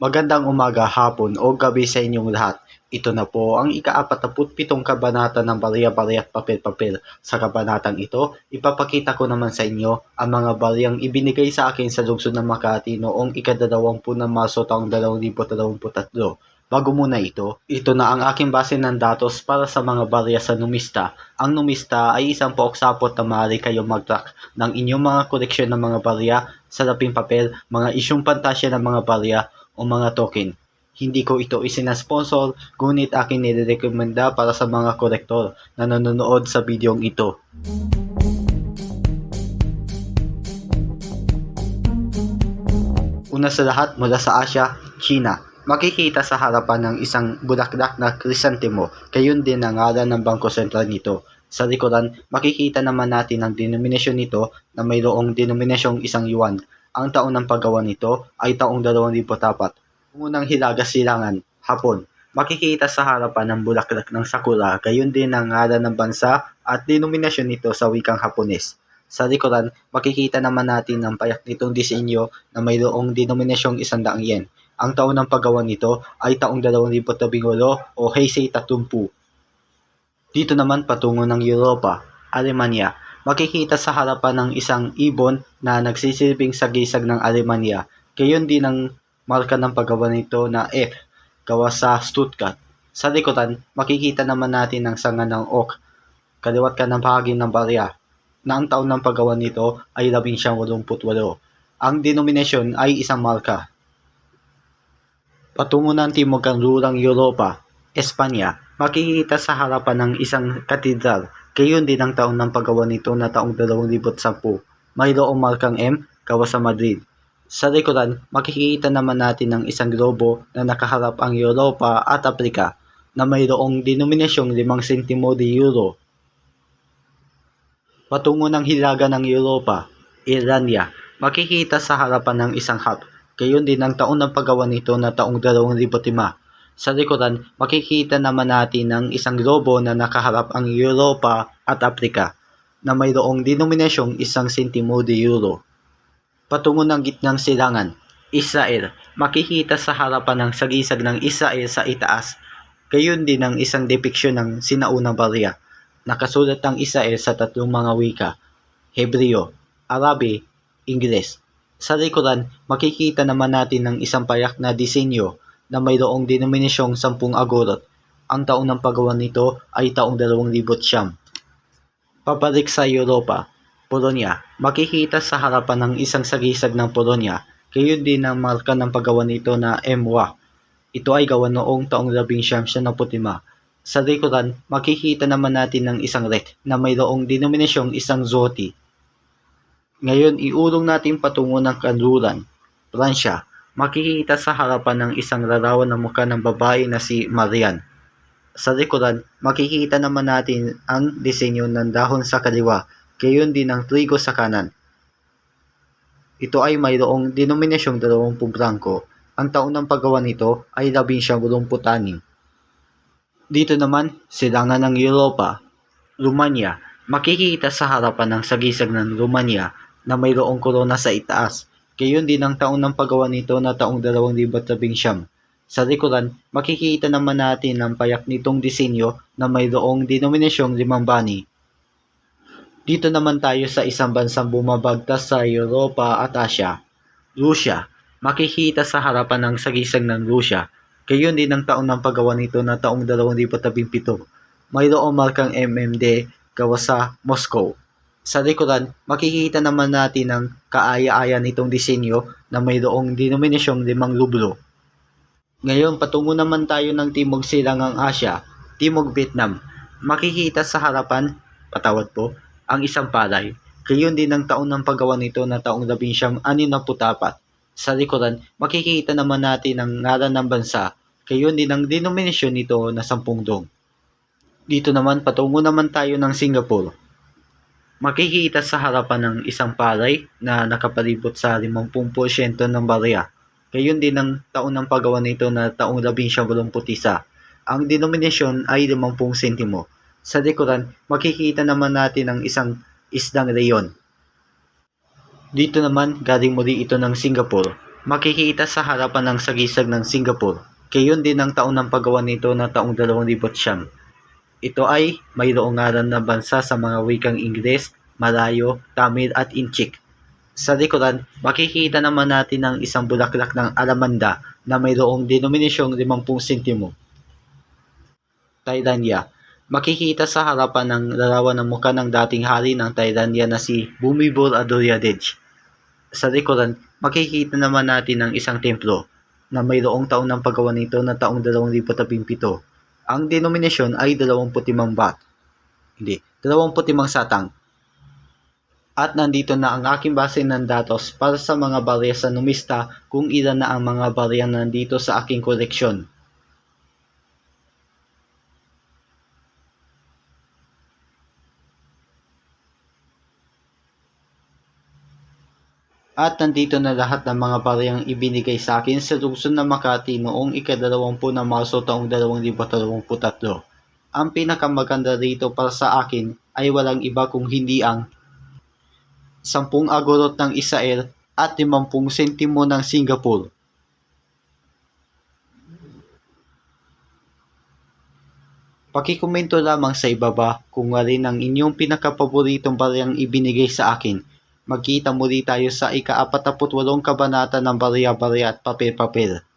Magandang umaga, hapon o gabi sa inyong lahat. Ito na po ang ika-47 kabanata ng Barya-Barya at Papel-Papel. Sa kabanatang ito, ipapakita ko naman sa inyo ang mga baryang ibinigay sa akin sa lungsod ng Makati noong ikadalawampu ng Marso taong 2023. Bago muna ito, ito na ang aking base ng datos para sa mga barya sa numista. Ang numista ay isang pauksapot na maaari kayo mag-track ng inyong mga koleksyon ng mga barya, salaping papel, mga isyong pantasya ng mga barya o mga token. Hindi ko ito isinasponsor, ngunit aking nirekomenda para sa mga kolektor na nanonood sa videong ito. Una sa lahat mula sa Asia, China. Makikita sa harapan ng isang bulaklak na krisantemo, gayon din ang ngalan ng Bangko Sentral nito. Sa likuran, makikita naman natin ang denominasyon nito na mayroong denominasyong isang yuan. Ang taon ng paggawa nito ay taong 2004. Unang hilaga silangan, hapon. Makikita sa harapan ng bulaklak ng sakura, gayon din ang ngalan ng bansa at denominasyon nito sa wikang Hapones. Sa likuran, makikita naman natin ang payak nitong disenyo na mayroong denominasyong 100 yen. Ang taon ng paggawa nito ay taong 2018 o Heisei Tatumpu. Dito naman patungo ng Europa, Alemanya. Makikita sa harapan ng isang ibon na nagsisilbing sagisag ng Alemanya. Gayon din ang marka ng paggawa nito na F, gawa sa Stuttgart. Sa likuran, makikita naman natin ang sanga ng oak, kaliwat ka ng bahagi ng barya, na ang taon ng paggawa nito ay 1988. Ang denominasyon ay isang marka. Patungo ng timog kanlurang Europa, Espanya, makikita sa harapan ng isang katedral, gayon din ang taon ng paggawa nito na taong 2010. Mayroong markang M, gawa sa Madrid. Sa likuran, makikita naman natin ang isang globo na nakaharap ang Europa at Afrika na mayroong denominasyong 5 sentimo de euro. Patungo ng hilaga ng Europa, Irania, makikita sa harapan ng isang hub. Gayon din ang taon ng paggawa nito na taong 2005. Sa likuran, makikita naman natin ang isang globo na nakaharap ang Europa at Afrika na mayroong denominasyong isang sentimo de euro. Patungo ng gitnang silangan, Israel, makikita sa harapan ng sagisag ng Israel sa itaas. Gayon din ang isang depiksyon ng sinaunang barya. Nakasulat ang Israel sa tatlong mga wika, Hebreo, Arabi, Ingles. Sa likuran, makikita naman natin ang isang payak na disenyo na mayroong denominasyong 10 agorot. Ang taon ng paggawa nito ay taong 2009. Pabalik sa Europa, Polonia, makikita sa harapan ng isang sagisag ng Polonia, gayon din ang marka ng paggawa nito na MWA. Ito ay gawa noong taong 1975. Sa likuran, makikita naman natin ng isang ret na mayroong denominasyong isang zloty. Ngayon, iulong natin patungo ng kanluran. Pransya, makikita sa harapan ng isang larawan ng mukha ng babae na si Marian. Sa likuran, makikita naman natin ang disenyo ng dahon sa kaliwa, gayon din ang trigo sa kanan. Ito ay mayroong denominasyong 20 brangko. Ang taon ng paggawa nito ay 1986. Dito naman, silangan ng Europa, Romania, makikita sa harapan ng sagisag ng Romania na mayroong korona sa itaas. Gayon din ang taon ng paggawa nito na taong 2019. Sa likuran, makikita naman natin ang payak nitong disenyo na mayroong denominasyong limang bani. Dito naman tayo sa isang bansang bumabagtas sa Europa at Asia. Russia, makikita sa harapan ng sagisag ng Russia. Gayon din ang taon ng paggawa nito na taong 2017. Mayroong markang MMD gawa sa Moscow. Sa likuran, makikita naman natin ang kaaya-aya nitong disenyo na mayroong denominasyong limang rublo. Ngayon, patungo naman tayo ng Timog Silangang Asya, Timog Vietnam. Makikita sa harapan, patawad po, ang isang palay. Gayon din ang taon ng paggawa nito na taong 1964. Sa likuran, makikita naman natin ang ngalan ng bansa. Gayon din ang denominasyon nito na 10 dong. Dito naman, patungo naman tayo ng Singapore. Makikita sa harapan ng isang palay na nakapalibot sa 50% ng barya. Gayon din ang taon ng paggawa nito na taong 1981. Ang denominasyon ay 50 sentimo. Sa likuran, makikita naman natin ang isang isdang leyon. Dito naman, galing muli ito ng Singapore. makikita sa harapan ng sagisag ng Singapore. Gayon din ang taon ng paggawa nito na taong 2009. Ito ay mayroong ngalan na bansa sa mga wikang Ingles, Malayo, Tamil at Inchik. Sa likuran, makikita naman natin ang isang bulaklak ng alamanda na mayroong denominasyong 50 sentimo. Thailandia Makikita sa harapan ng larawan ng muka ng dating hari ng Thailandia na si Bumibol Adulyadej. Sa likuran, makikita naman natin ang isang templo na mayroong taon ng paggawa nito na taong 2017. Ang denominasyon ay 25 baht. Hindi, 25 satang. At nandito na ang aking base ng datos para sa mga barya sa numista kung ilan na ang mga barya na nandito sa aking koleksyon. At nandito na lahat ng mga bariyang ibinigay sa akin sa lungsod ng Makati noong ikadalawampu ng Marso taong 2023. Ang pinakamaganda rito para sa akin ay walang iba kung hindi ang 10 agorot ng Israel at 50 sentimo ng Singapore. Pakikomento lamang sa ibaba kung alin ang inyong pinakapaboritong bariyang ibinigay sa akin. Magkita muli tayo sa ika-48 kabanata ng Barya-Barya at Papel-Papel.